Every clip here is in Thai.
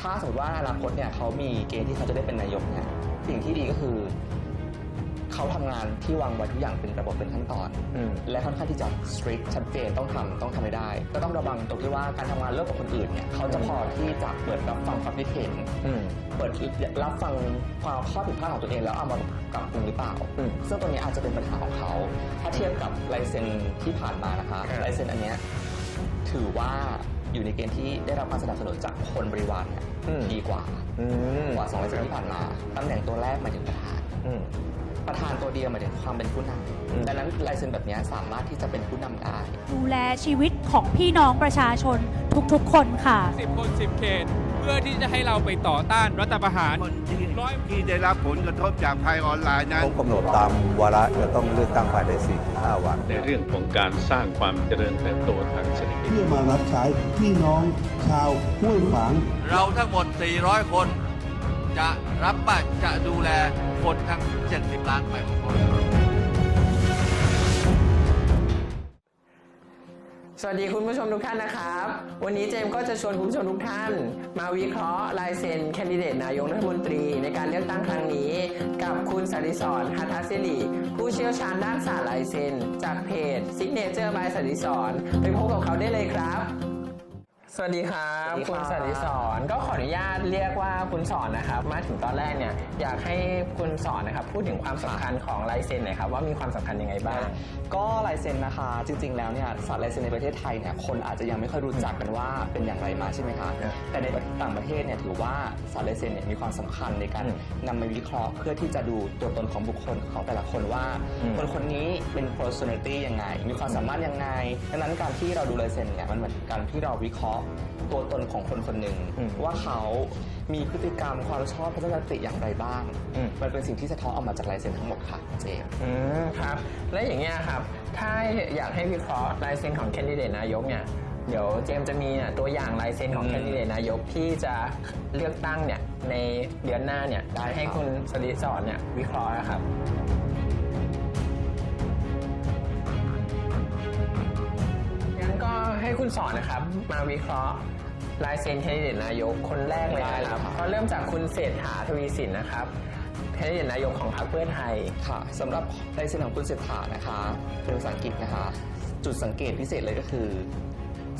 ถ้าสมมติว่าอนาคตเนี่ยเขามีเกณฑ์ที่เขาจะได้เป็นนายกเนี่ยสิ่งที่ดีก็คือ เขาทำงานที่วางไว้ทุกอย่างเป็นระบบเป็นขั้นตอน อืม และค่อนข้างที่จะ strict ชัดเจนต้องทำต้องทำให้ได้ ก็ต้องระวังตรงที่ว่าการทำงานร่วมกับคนอื่นเนี่ยเขาจะพอที่จะเปิดรับฟังความคิดเห็น อืม เปิดรับฟังความข้อผิดพลาดของตัวเองแล้วเอามาปรับปรุงหรือเปล่า อืมซึ่งตรงนี้อาจจะเป็นปัญหาของเขา ถ้าเทียบกับลายเซ็นที่ผ่านมานะคะครับ ลายเซ็นอันเนี้ยถือว่า อยู่ในเกณฑ์ที่ได้รับการสนับสนุนจากคนบริวารเนี่ยดีกว่าอืมกว่าสองลายเซ็นที่ผ่านมาตำแหน่งตัวแรกหมายถึงประธาน อืม ประธานตัวเดียวหมายถึงความเป็นผู้นอืมำดังนั้นลายเซ็นแบบเนี้ยสามารถที่จะเป็นผู้นำได้ ดูแลชีวิตของพี่น้องประชาชนทุกๆคนค่ะ 10 คน 10 เขต เพื่อที่จะให้เราไปต่อต้านรัฐประหารคนที่ร้อยที่ได้รับผลกระทบจากภัยออนไลน์นั้นครบกำหนดตามวาระจะต้องเลือกตั้งภายใน45วัน ในเรื่องของการสร้างความเจริญเติบโตทางเศรษฐกิจเพื่อมารับใช้พี่น้องชาวห้วยขวาง เราทั้งหมด 400 คน จะรับปากจะดูแลคนทั้ง 70 ล้านไปของคน สวัสดีคุณผู้ชมทุกท่านนะครับ วันนี้เจมก็จะชวนคุณผู้ชมทุกท่าน มาวิเคราะห์ลายเซ็นแคนดิเดตนายกรัฐมนตรี ในการเลือกตั้งครั้งนี้ กับคุณสริศรหัตถศิริผู้เชี่ยวชาญด้านศาสตร์ลายเซ็นจากเพจ Signature by สริศรไปพบกับเขาได้เลยครับ สวัสดีครับ สวัสดีครับ คุณสริศรก็ขออนุญาตเรียกว่าคุณสอนนะครับ มาถึงตอนแรกเนี่ยอยากให้คุณสอนนะครับ พูดถึงความสำคัญของลายเซ็นหน่อยครับ ว่ามีความสำคัญยังไงบ้าง ก็ลายเซ็นนะคะ จริง ๆ แล้วเนี่ยศาสตร์ลายเซ็นในประเทศไทยเนี่ยคนอาจจะยังไม่ค่อยรู้จักกันว่าเป็นอย่างไรมาใช่ไหมคะครับแต่ในต่างประเทศเนี่ยถือว่าศาสตร์ลายเซ็นเนี่ยมีความสำคัญในการอืมนำมาวิเคราะห์ เพื่อที่จะดูตัวตนของบุคคลของแต่ละคนว่า อืม คนคนนี้เป็น personality ยังไง มีความสามารถยังไงดังนั้นการที่เราดูลายเซ็นเนี่ยมันเหมือนการที่เราวิเคราะห์ตัวตนของคนคนหนึ่งอืมว่าเขามีพฤติกรรมความชอบทัศนคติอย่างไรบ้าง อืม มันเป็นสิ่งที่สะท้อนออกมาจากลายเซ็นทั้งหมดค่ะเจมส์อืมครับ และอย่างเงี้ยครับ ถ้าอยากให้วิเคราะห์ลายเซ็นของแคนดิเดตนายกเนี่ย เดี๋ยวเจมส์จะมีเนี่ยตัวอย่างลายเซ็นของอืมแคนดิเดตนายกที่จะเลือกตั้งเนี่ยในเดือนหน้าเนี่ยได้ครับให้คุณสริศรเนี่ยวิเคราะห์นะครับ ให้คุณสอนนะครับ มาวิเคราะห์ลายเซ็นแคนดิเดตนายกคนแรกเลยนะครับก็เริ่มจากคุณเศรษฐาทวีสินนะครับแคนดิเดตนายกของพรรคเพื่อไทย ค่ะสำหรับลายเซ็นของคุณเศรษฐานะคะเป็นภาษาอังกฤษนะคะ จุดสังเกตพิเศษเลยก็คือ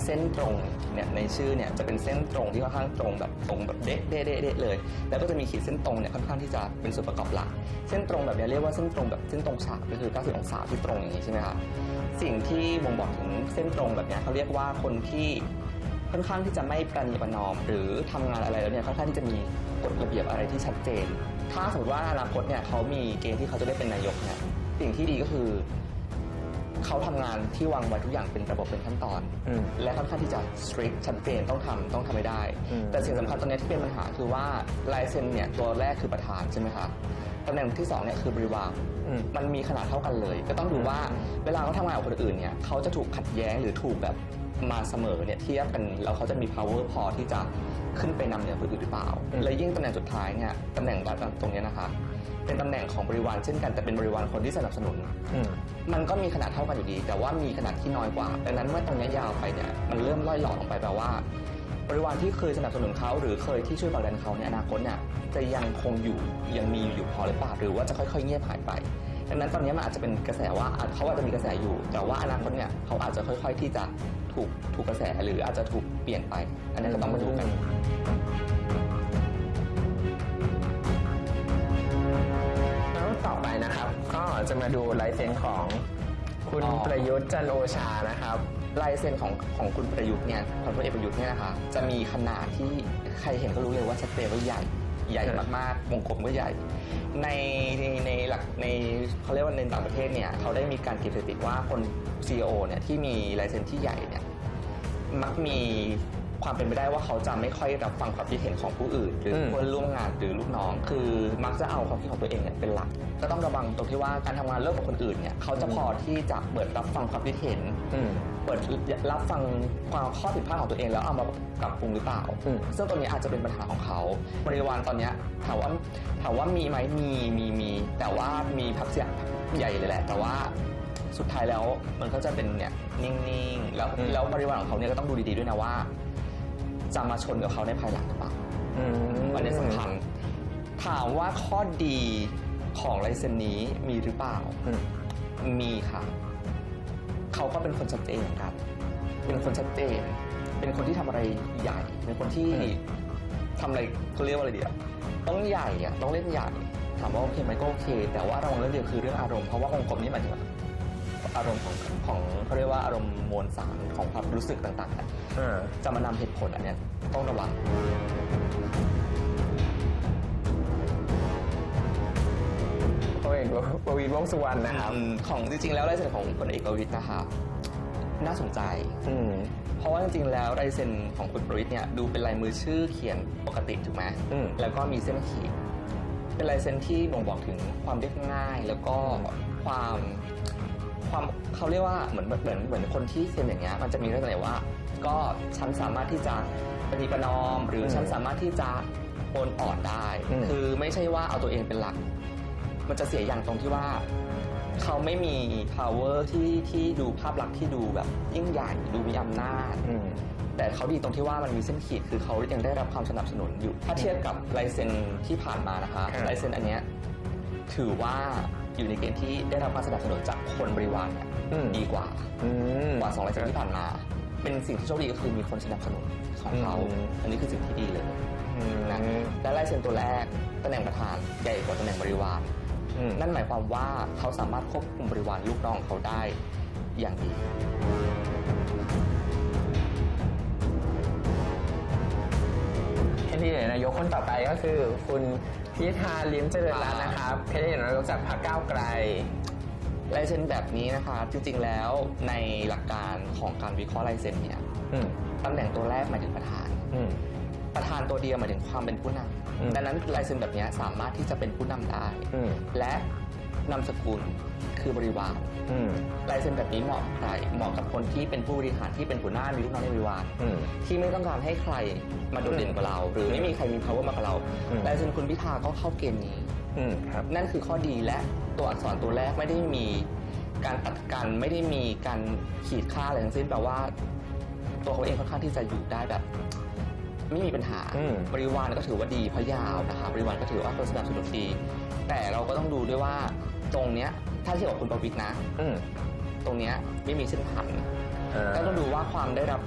เส้นตรงเนี่ยในชื่อเนี่ยจะเป็นเส้นตรงที่ค่อนข้างตรงแบบตรงแบบเด๊ะเด๊ะเด๊ะเด๊ะเลย แล้วก็จะมีขีดเส้นตรงเนี่ยค่อนข้างที่จะเป็นส่วนประกอบหลัก เส้นตรงแบบนี้เรียกว่าเส้นตรงแบบเส้นตรงฉากก็คือ 90 องศาที่ตรงอย่างนี้ใช่ไหมคะสิ่งที่บ่งบอกถึงเส้นตรงแบบนี้เขาเรียกว่าคนที่ค่อนข้างที่จะไม่ประนีประนอม หรือทำงานอะไรแล้วเนี่ยค่อนข้างที่จะมีกฎระเบียบอะไรที่ชัดเจน ถ้าสมมติว่าอนาคตเนี่ยเขามีเกณฑ์ที่เขาจะได้เป็นนายกเนี่ยสิ่งที่ดีก็คือ เขาทำงานที่วางไว้ทุกอย่างเป็นระบบเป็นขั้นตอน อืมและค่อนข้างที่จะ strict ชัดเจนต้องทำต้องทำให้ได้ อืม แต่สิ่งสำคัญตอนนี้ที่เป็นปัญหาคือว่าลายเซ็นเนี่ยตัวแรกคือประธานใช่ไหมคะตำแหน่งที่สองเนี่ยคือบริวาร อืม มันมีขนาดเท่ากันเลย ก็ต้องดูว่าเวลาเขาทำงานกับคนอื่นเนี่ยเขาจะถูกขัดแย้งหรือถูกแบบ มาเสมอเนี่ยเทียบกันแล้วเขาจะมี power พอที่จะขึ้นไปนำเหนือคนอื่นหรือเปล่าอืมและยิ่งตำแหน่งสุดท้ายเนี่ยตำแหน่งตรงเนี้ยนะคะ เป็นตำแหน่งของบริวารเช่นกันแต่เป็นบริวารคนที่สนับสนุนอืมมันก็มีขนาดเท่ากันอยู่ดี แต่ว่ามีขนาดที่น้อยกว่าดังนั้นเมื่อตรงเนี้ยยาวไปเนี่ยมันเริ่มล่อยหลอลงไปแปลว่า บริวารที่เคยสนับสนุนเขาหรือเคยที่ช่วยผลักดันเขาในอนาคตเนี่ยจะยังคงอยู่ยังมีอยู่พอหรือเปล่าหรือว่าจะค่อย ๆ เงียบหายไปดังนั้นตอนนี้มันอาจจะเป็นกระแสว่าอะเขาอาจจะมีกระแสอยู่ แต่ว่าอนาคตเนี่ยเขาอาจจะค่อย ๆ ที่จะ ถูกถูกกระแสหรืออาจจะถูกเปลี่ยนไป อันนี้ก็ต้องมาดูกัน แล้วต่อไปนะครับ ก็จะมาดูลายเซ็นของคุณอ๋อ ประยุทธ์จันทร์โอชานะครับ ลายเซ็นของของคุณประยุทธ์เนี่ยของพลเอกประยุทธ์เนี่ยนะคะจะมีขนาดที่ใครเห็นก็รู้เลยว่าชัดเจนว่าใหญ่ใหญ่มากๆวงกลมก็ใหญ่ ในใน ในหลักในเขาเรียกว่าในต่างประเทศเนี่ยเขาได้มีการเก็บสถิติว่าคน CEO เนี่ยที่มีลายเซ็นที่ใหญ่เนี่ยมักมีความเป็นไปได้ว่าเขาจะไม่ค่อยรับฟังความคิดเห็นของผู้อื่น หรืออม เพื่อนร่วมงานหรือลูกน้อง คือมักจะเอาความคิดของตัวเองเนี่ยเป็นหลัก ก็ต้องระวังตรงที่ว่าการทำงานร่วมกับคนอื่นเนี่ยเขาจะพอที่จะเปิดรับฟังความคิดเห็น อืมเปิดรับฟังความข้อผิดพลาดของตัวเองแล้วเอามาปรับปรุงหรือเปล่า อืม ซึ่งตรงนี้อาจจะเป็นปัญหาของเขาบริวารตอนเนี้ยถามว่าถามว่ามีไหมมีมีมีแต่ว่ามีพักเสียงใหญ่เลยแหละ แต่ว่าสุดท้ายแล้วมันก็จะเป็นเนี่ยนิ่งๆแล้วอืม แล้วบริวารของเขาเนี่ยก็ต้องดูดีๆด้วยนะว่า จะมาชนกับเขาในภายหลังหรือเปล่าออืมอันนี้สำคัญถามว่าข้อดีของลายเซ็นนี้มีหรือเปล่า อืม มีค่ะ เขาก็เป็นคนชัดเจนเหมือนกันเป็นคนชัดเจน เป็นคนที่ทำอะไรใหญ่ เป็นคนที่อืมทำอะไรเขาเรียกว่าอะไรเดียวต้องใหญ่อะต้องเล่นใหญ่ ถามว่าโอเคไหมก็โอเค แต่ว่าระวังเรื่องเดียวคือเรื่องอารมณ์ เพราะว่าวงกลมนี้หมายถึงอารมณ์ของของเขาเรียกว่าอารมณ์มวลสารของความรู้สึกต่างๆอะอ่าจะมานำเหตุผลอันเนี้ยต้องระวัง เอกประวิตรวงษ์สุวรรณนะครับ อืมของจริงๆ แล้วลายเซ็นของพลเอกประวิตยนะครับน่าสนใจ อืม เพราะว่าจริงๆ แล้วลายเซ็นของคุณประวิตยเนี่ยดูเป็นลายมือชื่อเขียนปกติถูกไหมอืม แล้วก็มีเส้นขีด เป็นลายเซ็นที่บ่งบอกถึงความเรียบง่าย แล้วก็ความความเขาเรียกว่าเหมือนเหมือนเหมือนคนที่เซ็นอย่างเงี้ยมันจะมีเรื่องอะไรว่า ก็ฉันสามารถที่จะปฏิประนอม หรืออมฉันสามารถที่จะโอนอ่อนได้ อืม คือไม่ใช่ว่าเอาตัวเองเป็นหลัก มันจะเสียอย่างตรงที่ว่า เขาไม่มี power ที่ที่ดูภาพลักษณ์ที่ดูแบบ ยิ่งใหญ่ดูมีอำนาจ อืม แต่เขาดีตรงที่ว่ามันมีเส้นขีดคือเขายังได้รับความสนับสนุนอยู่ ถ้าเทียบกับลายเซ็นที่ผ่านมานะคะครับ ลายเซ็นอันเนี้ยถือว่าอยู่ในเกณฑ์ที่ได้รับความสนับสนุนจากคนบริวารเนี่ยอืมดีกว่าอืม กว่าสองลายเซ็นที่ผ่านมา เป็นสิ่งที่โชคดีก็คือมีคนสนับสนุนของเขา อืม อันนี้คือสิ่งที่ดีเลย อืมนะและลายเซ็นตัวแรกตำแหน่งประธานใหญ่กว่าตำแหน่งบริวารอืม นั่นหมายความว่าเขาสามารถควบคุมบริวารลูกน้องเขาได้อย่างดีแคนดิเดตนายกคนต่อไปก็คือ คุณพิธาลิ้มเจริญรัตน์นะครับแคนดิเดตนายกจากพรรคก้าวไกลลายเซ็นแบบนี้นะคะจริงๆแล้วในหลักการของการวิเคราะห์ลายเซ็นเนี่ยอืมตำแหน่งตัวแรกหมายถึงประธานอืม ประธานตัวเดียวหมายถึงความเป็นผู้นอืมำดังนั้นลายเซ็นแบบนี้สามารถที่จะเป็นผู้นำได้ อืม และนามสกุลคือบริวารอืม ลายเซ็นแบบนี้เหมาะกับใครเหมาะกับคนที่เป็นผู้บริหารที่เป็นหัวหน้ามีลูกน้องในบริวาร อืม ที่ไม่ต้องการให้ใครมาโดดเด่นกว่าเรา หรือไม่มีใครมี power มากกว่าเราอืม ลายเซ็นคุณพิธาก็เข้าเกณฑ์นี้ อืมครับ นั่นคือข้อดีและตัวอักษรตัวแรกไม่ได้มีการตัดกันไม่ได้มีการขีดค่าอะไรทั้งสิ้นแปลว่า ตัวเขาเองค่อนข้างที่จะอยู่ได้แบบ ไม่มีปัญหา อืม บริวารก็ถือว่าดีเพราะยาวนะคะบริวารก็ถือว่าคนสนับสนุนดี แต่เราก็ต้องดูด้วยว่าตรงเนี้ยถ้าเทียบกับคุณประวิตรนะ อืมตรงเนี้ยไม่มีเส้นผ่านอ่าก็ต้องดูว่าความได้รับ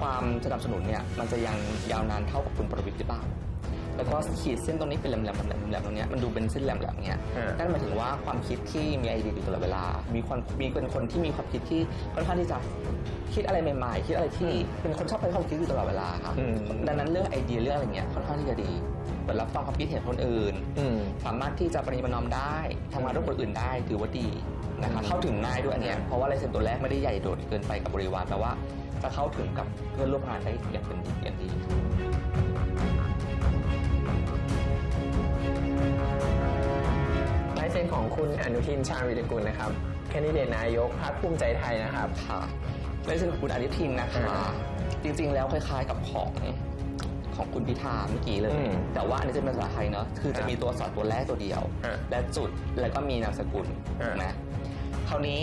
ความสนับสนุนเนี่ยมันจะยังยาวนานเท่ากับคุณประวิตรหรือเปล่า แล้วก็ขีดเส้นตรงนี้เป็นแหลมๆแหลมๆแหลมๆตรงเนี้ยมันดูเป็นเส้นแหลมๆเนี้ยอ่านั่นหมายถึงว่าความคิดที่มีไอเดียอยู่ตลอดเวลา มีคนมีเป็นคนที่มีความคิดที่ค่อนข้างที่จะคิดอะไรใหม่ๆ คิดอะไรที่เป็นคนชอบใช้ความคิดอยู่ตลอดเวลาครับอืมดังนั้นเรื่องไอเดียเรื่องอะไรเงี้ยค่อนข้างที่จะดีเปิดรับฟังความคิดเห็นคนอื่นอืมสามารถที่จะประนีประนอมได้ทำงานร่วมกับคนอื่นได้ถือว่าดีนะคะอืมเข้าถึงง่ายด้วยอันเนี้ยเพราะว่าลายเซ็นตัวแรกไม่ได้ใหญ่โดดเกินไปกับบริวารแปลว่าจะเข้าถึงกับเพื่อนร่วมงานได้อย่างเป็นดีอย่าง ของคุณอนุทินชาญวิรกุลนะครับแคนดิเดตนายกพรรคภูมิใจไทยนะครับ ค่ะลายเซ็นของคุณอนุทินนะคะ อ่าจริงๆแล้วคล้ายๆกับของของคุณพิธาเมื่อกี้เลยอืมแต่ว่าอันนี้จะเป็นภาษาไทยเนาะคือครัจะบมีตัวอักษรตัวแรกตัวเดียว อ่าและจุดแล้วก็มีนามสกุลอ่านะคราวนี้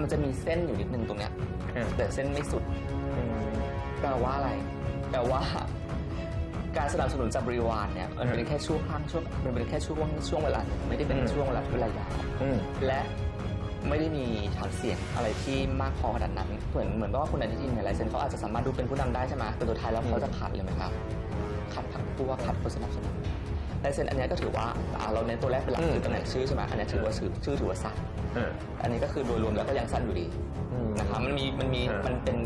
มันจะมีเส้นอยู่นิดนึงตรงเนี้ยอ่าแต่เส้นไม่สุด อืมแปลว่าอะไร แปลว่า การสนับสนุนจากบริวารเนี่ยมันเป็นอืมแค่ช่วงข้างช่วงมันเป็นแค่ช่วงช่วงเวลาหนึ่งไม่ได้เป็นอืมช่วงเวลาที่เวลายาวอืม และไม่ได้มีฐานเสียงอะไรที่มากพอขนาดนั้นเหมือนเหมือนกับว่าคุณอนุทินเนี่ยลายเซ็นเขาอาจจะสามารถดูเป็นผู้นำได้ใช่ไหมแต่สุดท้ายแล้วเขาจะขาดเลยไหมครับขาดพรรคผู้ว่าขาดคนสนับสนุน ลายเซ็นอันเนี้ยก็ถือว่าอ่าเราเน้นตัวแรกเป็นหลักอืมคือตำแหน่งชื่อใช่ไหมอันเนี้ยถือว่าชื่อชื่อถือว่าสั้นอ่าอันนี้ก็คือโดยรวมแล้วก็ยังสั้นอยู่ดีอืมนะครับมันมีมันมีอ่ามัมันเป็น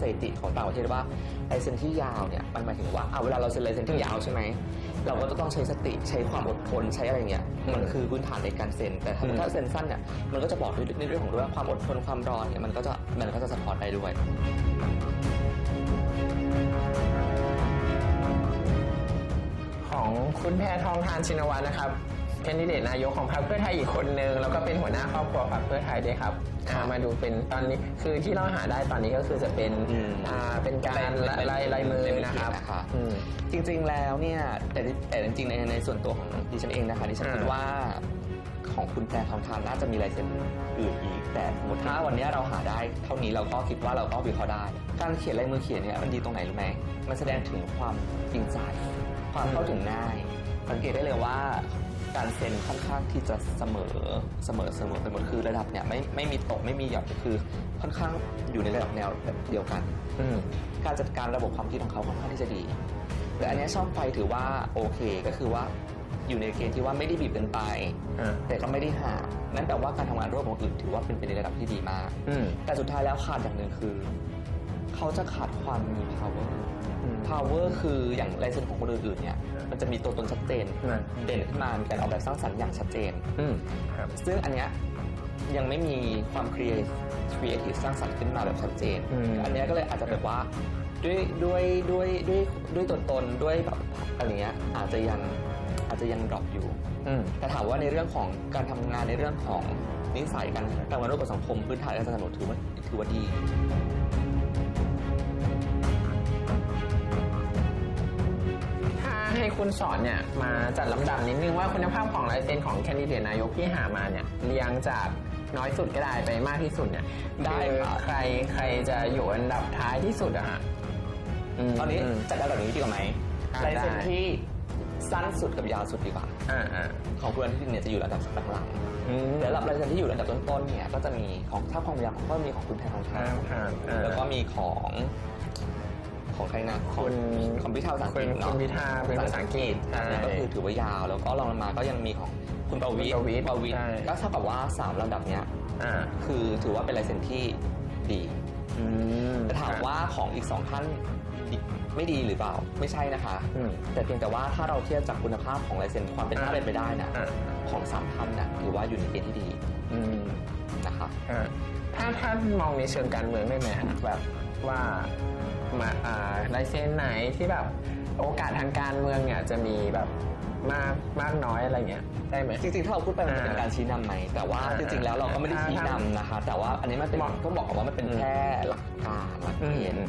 สถิติของต่างประเทศว่าลายเซ็นที่ยาวเนี่ยมันหมายถึงว่าเอาเวลาเราเซ็นลายเซ็นที่ยาวใช่ไหมเราก็จะต้องใช้สติใช้ความอดทนใช้อะไรเงี้ยมันคือพื้นฐานในการเซ็นแต่ถ้าอืม ถ้าเซ็นสั้นเนี่ยมันก็จะบอกในเรื่องของด้วยว่าความอดทนความรอเนี่ยมันก็จะมันก็จะสะท้อนได้ด้วย ของคุณแพทองทานชินวัตรนะครับแคนดิเดตนายกของพรรคเพื่อไทยอีกคนนึงแล้วก็เป็นหัวหน้าครอบครัวพรรคเพื่อไทยด้วยครับครับอ่ามาดูเป็นตอนนี้คือที่เราหาได้ตอนนี้ก็คือจะเป็นอืม อ่าเป็นการลายลายลายมือนะครับนะคะอืม จริงๆแล้วเนี่ยแต่ที่แต่จริงๆในในส่วนตัวของดิฉันเองนะคะดิฉันอ่า คิดว่าของคุณแพรทองทานน่าจะมีลายเซ็นอื่นอีก แต่สมมติถ้าวันนี้เราหาได้เท่านี้เราก็คิดว่าเราก็วิเคราะห์ได้ การเขียนลายมือเขียนเนี่ยมันดีตรงไหนรู้ไหมมันแสดงถึงความจริงใจ ความเข้าถึงง่าย สังเกตได้เลยว่าการเซ็นค่อนข้างที่จะเสมอเสมอเสมอไปหมดคือระดับเนี่ยไม่ไม่มีตกไม่มีหย่อนคือค่อนข้างอยู่ในระดับแนวแบบเดียวกันอืมการจัดการระบบความคิดของเขาค่อนข้างที่จะดีแต่อันเนี้ยช่องไฟถือว่าโอเคก็คือว่าอยู่ในเกณฑ์ที่ว่าไม่ได้บีบเกินไป อ่า แต่ก็ไม่ได้ห่างนั่นแปลว่าการทำงานร่วมของอื่นถือว่าเป็นไปในระดับที่ดีมาก อืม แต่สุดท้ายแล้วขาดอย่างหนึ่งคือ เขาจะขาดความมี power power คืออย่างลายเซ็นของคนอื่นๆเนี่ยมันจะมีตัวตนชัดเจนนั่นเด่นขึ้นมามีการออกแบบสร้างสรรค์อย่างชัดเจนอืมครับซึ่งอันเนี้ยยังไม่มีความ creative creative สร้างสรรค์ขึ้นมาแบบชัดเจนอืมอันเนี้ยก็เลยอาจจะแบบว่าด้วยด้วยด้วยด้วยด้วยตัวตนด้วยแบบอะไรเงี้ยอาจจะยังอาจจะยังดรอปอยู่อืมแต่ถามว่าในเรื่องของการทำงานในเรื่องของนิสัยการการวางรูปกับสังคมพื้นฐานการสนับสนุนถือว่าถือว่าดี ให้คุณสอนเนี่ยมาจัดลำดับนิดนึงว่าคุณภาพของลายเซ็นของแคนดิเดตนายกที่หามาเนี่ยเรียงจากน้อยสุดก็ได้ไปมากที่สุดเนี่ยได้คือครับ ใครใครจะอยู่อันดับท้ายที่สุดอะฮะม ตอนนี้มจัดการแบบนี้ดีกว่าไหมอ่าลายเซ็นได้ ที่สั้นสุดกับยาวสุดดีกว่า อ่าอ่าของคุณอนุทินเนี่ยจะอยู่ระดับหลังอืมๆแต่ระดับลายเซ็นที่อยู่ระดับต้นๆเนี่ยก็จะมีของถ้าความยาวก็มีของคุณแทนทองทาอ่านอ่าอ่าแล้วก็มีของ ของใครนะของคุณของพิธาภาษาอังคุกฤณษเนาะคุณพิธาเป็นภาษาอังกฤษใช่อันนี้ก็คือถือว่ายาว แล้วก็รองลงมาก็ยังมีของคุณประวิตรคุณประวิตรประวิตรใช่ก็เท่ากับว่าสามลำดับเนี้ยอ่าคือถือว่าเป็นลายเซ็นที่ดีอืมแต่ถามว่าของอีกสองท่านดีไม่ดีหรือเปล่าไม่ใช่นะคะอืมแต่เพียงแต่ว่าถ้าเราเทียบจากคุณภาพของลายเซ็นความเป็นอ่าถ้าเป็นไปได้นะอ่าของสามท่านนะถือว่าอยู่ในเกณฑ์ที่ดีอืมนะคะอ่าถ้าถ้ามองในเชิงการเมืองได้ไหมฮะแบบว่า มาอาลายเซ็นไหนที่แบบโอกาสทางการเมืองเนี่ยจะมีแบบ มากมากน้อยอะไรเงี้ยได้ไหม จริงๆ ถ้าเราพูดไปมันจะเป็นอ่าการชี้นำไหม แต่ว่าอ่าจริงๆ แล้วเราก็ไม่ได้ชี้ถ้านำนะคะ แต่ว่าอันนี้มันเป็นเหมาะต้องบอกก่อนว่ามันเป็นอืมแค่หลักการหลักเกณอืฑ์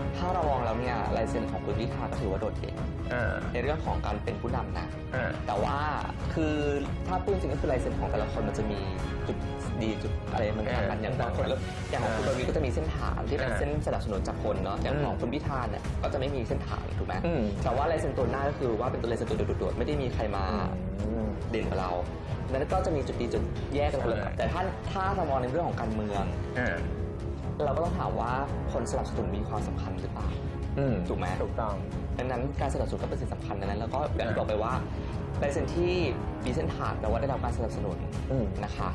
มถ้าเรามองแล้วเนี่ยลายเซ็นของคุณพิธาก็ถือว่าโดดเด่นอ่าในเรื่องของการเป็นผู้นำนะ อ่า แต่ว่าคือถ้าพูดจริงก็คือลายเซ็นของแต่ละคนมันจะมีจุดดีจุดอะไรมันต่างกันเอออย่างบางคนก็อย่างของคุณประวิตรก็จะมีเส้นฐานที่เป็นอ่าเส้นสนับสนุนจากคนเนาะอย่างของอืมคุณพิธาเนี่ยก็จะไม่มีเส้นฐานถูกไหมอืมแต่ว่าลายเซ็นตัวหน้าก็คือว่าเป็นตัวลายเซ็นตัวโดดๆไม่ได้มีใครมาอืมเด่นกว่าเรานั้นก็จะมีจุดดีจุดแยกกันคนละใช่แต่ถ้าถ้าเรามองในเรื่องของการเมืองอ่าเราก็ต้องถามว่าคนสนับสนุนมีความสำคัญหรือเปล่าอืมถูกไหมถูกต้องดังนั้นการสนับสนุนก็เป็นสิ่งสำคัญดังนั้นแล้วก็อย่างที่บอกไปว่าลายเซ็นที่มีเส้นทางแปลว่าได้รับการสนับสนุนอืมนะคะ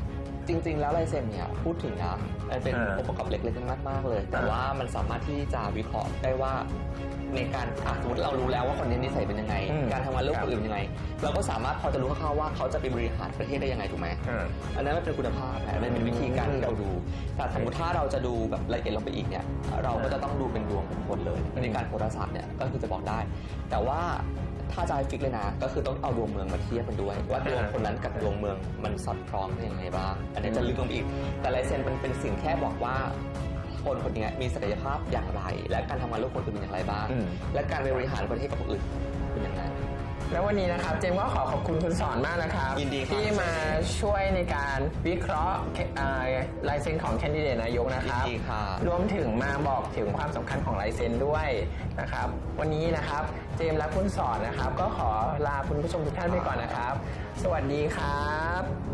จริง ๆ แล้วลายเซ็นเนี่ยพูดถึงนะมันเป็นอ่าองค์ประกอบเล็กๆมากๆเลย แต่อ่าว่ามันสามารถที่จะวิเคราะห์ได้ว่าในการอะสมมติเรารู้แล้วว่าคนนี้นิสัยเป็นยังไง อืมการทำงานร่วมครักับบคนอื่นเป็นยังไง เราก็สามารถพอจะรู้คร่าวๆว่าเขาจะไปบริหารประเทศได้ยังไงถูกไหมอ่าอันนั้นมันเป็นคุณภาพนะมันเป็นวิธีการที่เราดู แต่สมมติถ้าเราจะดูแบบละเอียดลงไปอีกเนี่ยเราก็จะต้องดูเป็นดวงของคนเลยอืมในการโหราศาสตร์เนี่ยก็คือจะบอกได้ แต่ว่า ถ้าจะให้ฟิกเลยนะ ก็คือต้องเอาดวงเมืองมาเทียบกันด้วย ว่าดวงคนนั้นกับดวงเมืองมันสอดคล้องกันยังไงบ้าง อันนี้จะลึกลงไปอีก แต่ลายเซ็นมันเป็นสิ่งแค่บอกว่าคนคนนี้มีศักยภาพอย่างไร และการทำงานร่วมกับคนอื่นเป็นอย่างไรบ้างอืมและการบริหารประเทศกับคนอื่นเป็นยังไง แล้ววันนี้นะครับเจมส์ก็ขอขอบคุณคุณสอนมากนะครับยินดีครับ ที่มาช่วยในการวิเคราะห์อ่าลายเซ็นของแคนดิเดตนายกนะครับยินดีค่ะรวมถึงมาบอกถึงความสำคัญของลายเซ็นด้วยนะครับ วันนี้นะครับเจมส์และคุณสอนนะครับ ก็ขอลาคุณผู้ชมทุกท่านไปก่อนนะครับ สวัสดีครับ